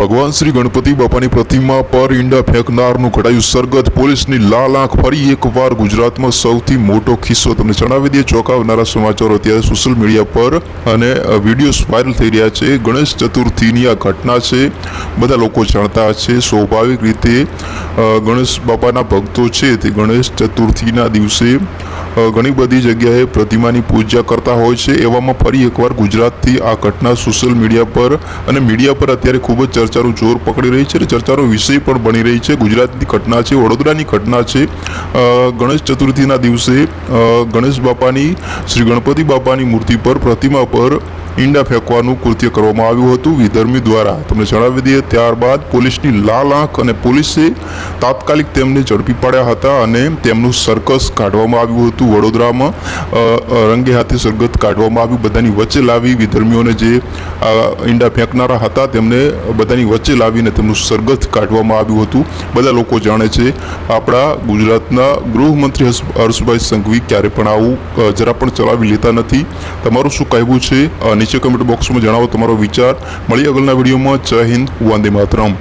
ભગવાન શ્રી ગણપતિ બાપાની પ્રતિમા પર ઈંડા ફેંકનારનું ઘડાયું સરગત પોલીસની લાલ આંખ ફરી એકવાર ગુજરાતમાં સૌથી મોટો કિસ્સો તમને જણાવી દઈએ. ચોંકાવનારા સમાચારો અત્યારે સોશિયલ મીડિયા પર અને વિડીયોઝ વાયરલ થઈ રહ્યા છે. ગણેશ ચતુર્થીની આ ઘટના છે. બધા લોકો જાણતા છે સ્વાભાવિક રીતે ગણેશ બાપાના ભક્તો છે તે ગણેશ ચતુર્થીના દિવસે ઘણી બધી જગ્યાએ પ્રતિમાની પૂજા કરતા હોય છે. એવામાં ફરી એકવાર ગુજરાતથી આ ઘટના સોશિયલ મીડિયા પર અને મીડિયા પર અત્યારે ખૂબ જ ચર્ચાનું જોર પકડી રહી છે અને ચર્ચાનો વિષય પણ બની રહી છે. ગુજરાતની ઘટના છે, વડોદરાની ઘટના છે. ગણેશ ચતુર્થીના દિવસે ગણેશ બાપાની, શ્રી ગણપતિ બાપાની મૂર્તિ પર પ્રતિમા પર ઈંડા ફેંકવાનું કૃત્ય કરવામાં આવ્યું હતું. વિધર્મી દ્વારા તમને જણાવી દઈએ ત્યારબાદ પોલીસની લાલ આંખ અને પોલીસે તાત્કાલિક તેમને ઝડપી પાડ્યા હતા અને તેમનું સર્કસ કાઢવામાં આવ્યું હતું. વડોદરામાં રંગે હાથે સરગત કાઢવામાં આવ્યું. બધાની વચ્ચે લાવી વિધર્મીઓને જે ઈંડા ફેંકનારા હતા તેમને બધાની વચ્ચે લાવીને તેમનું સરગત કાઢવામાં આવ્યું હતું. બધા લોકો જાણે છે આપણા ગુજરાતના ગૃહમંત્રી હર્ષ- હર્ષભાઈ સંઘવી ક્યારે પણ આવું જરા પણ ચલાવી લેતા નથી. તમારું શું કહેવું છે અ, નીચે કમેન્ટ બોક્સમાં જણાવો તમારો વિચાર. મળી આગળના વિડીયોમાં. જય હિન્દ વંદે માતરમ.